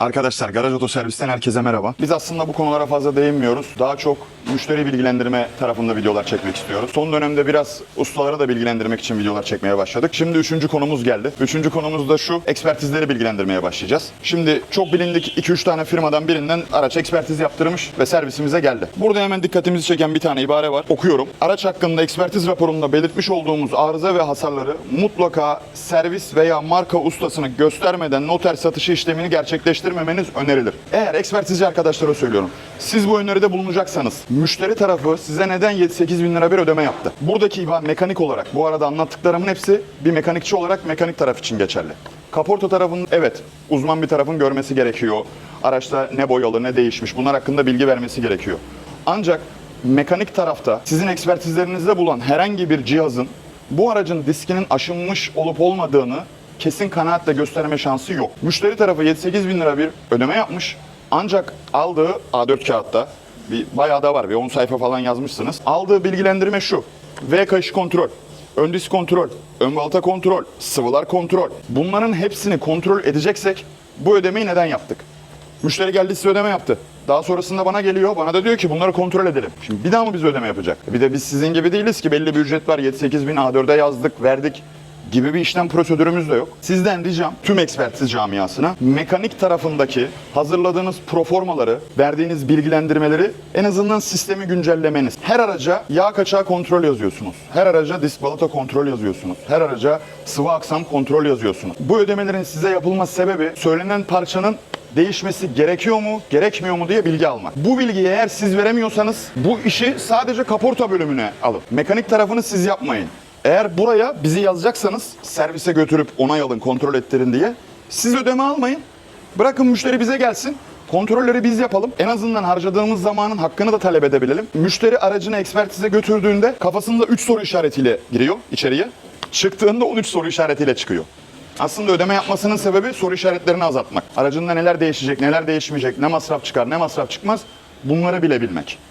Arkadaşlar Garaj Oto Servis'ten herkese merhaba. Biz aslında bu konulara fazla değinmiyoruz. Daha çok müşteri bilgilendirme tarafında videolar çekmek istiyoruz. Son dönemde biraz ustaları da bilgilendirmek için videolar çekmeye başladık. Şimdi üçüncü konumuz geldi. Üçüncü konumuz da şu, ekspertizleri bilgilendirmeye başlayacağız. Şimdi çok bilindik 2-3 tane firmadan birinden araç ekspertiz yaptırmış ve servisimize geldi. Burada hemen dikkatimizi çeken bir tane ibare var. Okuyorum. Araç hakkında ekspertiz raporunda belirtmiş olduğumuz arıza ve hasarları mutlaka servis veya marka ustasını göstermeden noter satışı işlemini gerçekleştirmemeniz önerilir. Eğer ekspertizci arkadaşlara söylüyorum. Siz bu öneride bulunacaksanız müşteri tarafı size neden 7-8 bin lira bir ödeme yaptı? Buradaki ibare mekanik olarak bu arada anlattıklarımın hepsi bir mekanikçi olarak mekanik taraf için geçerli. Kaporta tarafının evet uzman bir tarafın görmesi gerekiyor. Araçta ne boyalı ne değişmiş bunlar hakkında bilgi vermesi gerekiyor. Ancak mekanik tarafta sizin ekspertizlerinizde bulan herhangi bir cihazın bu aracın diskinin aşınmış olup olmadığını kesin kanaatle gösterme şansı yok. Müşteri tarafı 7-8 bin lira bir ödeme yapmış. Ancak aldığı A4 kağıtta bir bayağı da var bir 10 sayfa falan yazmışsınız. Aldığı bilgilendirme şu. V kayışı kontrol, ön disk kontrol, ön balta kontrol, sıvılar kontrol. Bunların hepsini kontrol edeceksek bu ödemeyi neden yaptık? Müşteri geldi size ödeme yaptı. Daha sonrasında bana geliyor, bana da diyor ki bunları kontrol edelim. Şimdi bir daha mı biz ödeme yapacak? Bir de biz sizin gibi değiliz ki belli bir ücret var. 7-8 bin A4'e yazdık, verdik gibi bir işlem prosedürümüz de yok. Sizden ricam tüm ekspertiz camiasına mekanik tarafındaki hazırladığınız proformaları, verdiğiniz bilgilendirmeleri en azından sistemi güncellemeniz. Her araca yağ kaçağı kontrol yazıyorsunuz. Her araca disk balata kontrol yazıyorsunuz. Her araca sıvı aksam kontrol yazıyorsunuz. Bu ödemelerin size yapılması sebebi söylenen parçanın değişmesi gerekiyor mu, gerekmiyor mu diye bilgi almak. Bu bilgiyi eğer siz veremiyorsanız bu işi sadece kaporta bölümüne alın. Mekanik tarafını siz yapmayın. Eğer buraya bizi yazacaksanız servise götürüp onay alın, kontrol ettirin diye siz ödeme almayın. Bırakın müşteri bize gelsin. Kontrolleri biz yapalım. En azından harcadığımız zamanın hakkını da talep edebilelim. Müşteri aracını ekspertize götürdüğünde kafasında 3 soru işaretiyle giriyor içeriye. Çıktığında 13 soru işaretiyle çıkıyor. Aslında ödeme yapmasının sebebi soru işaretlerini azaltmak. Aracında neler değişecek, neler değişmeyecek, ne masraf çıkar, ne masraf çıkmaz bunları bilebilmek.